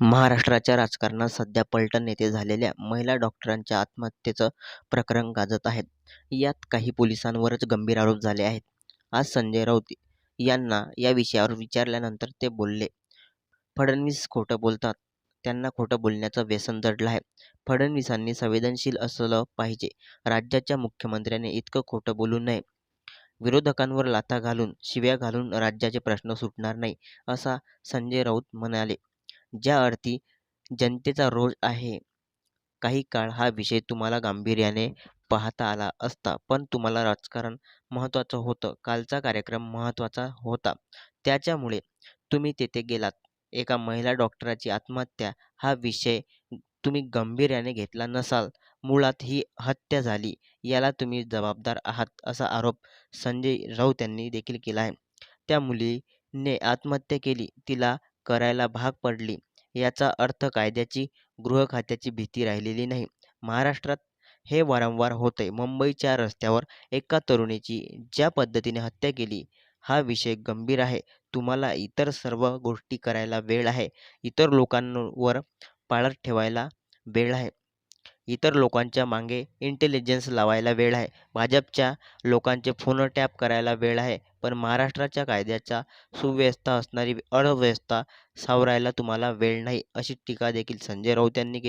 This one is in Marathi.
महाराष्ट्राच्या राजकारणात सध्या पलटण येथे झालेल्या महिला डॉक्टरांच्या आत्महत्येचं प्रकरण गाजत आहे. यात काही पोलिसांवरच गंभीर आरोप झाले आहेत. आज संजय राऊत यांना या विषयावर विचारल्यानंतर ते बोलले. फडणवीस खोटं बोलतात. त्यांना खोटं बोलण्याचं व्यसन जडलं आहे. फडणवीसांनी संवेदनशील असलं पाहिजे. राज्याच्या मुख्यमंत्र्याने इतकं खोटं बोलू नये. विरोधकांवर लाथा घालून, शिव्या घालून राज्याचे प्रश्न सुटणार नाही, असा संजय राऊत म्हणाले. ज्या अर्थी जनतेचा रोष आहे. काही काळ हा विषय तुम्हाला गांभीर्याने पाहता आला असता. पण तुम्हाला राजकारण महत्त्वाचं होतं. कालचा कार्यक्रम महत्त्वाचा होता. त्याच्यामुळे तुम्ही तेथे गेलात. एका महिला डॉक्टराची आत्महत्या हा विषय तुम्ही गांभीर्याने घेतला नसाल. मुळात ही हत्या झाली याला तुम्ही जबाबदार आहात, असा आरोप संजय राऊत यांनी देखील केला आहे. त्या मुलीने आत्महत्या केली, तिला करायला भाग पडली याचा अर्थ कायद्याची, गृहखात्याची भीती राहिलेली नाही. महाराष्ट्रात हे वारंवार होते मुंबईच्या रस्त्यावर एका तरुणीची ज्या पद्धतीने हत्या केली, हा विषय गंभीर आहे. तुम्हाला इतर सर्व गोष्टी करायला वेळ आहे. इतर लोकांवर पाळत ठेवायला वेळ आहे. इतर लोकांच्या मागे इंटेलिजन्स लावायला वेळ आहे. भाजपच्या लोकांचे फोन टॅप करायला वेळ आहे. पण महाराष्ट्राच्या कायद्याचा सुव्यवस्था असणारी अव्यवस्था सावरायला तुम्हाला वेळ नाही, अशी टीका देखील संजय राऊत यांनी केली.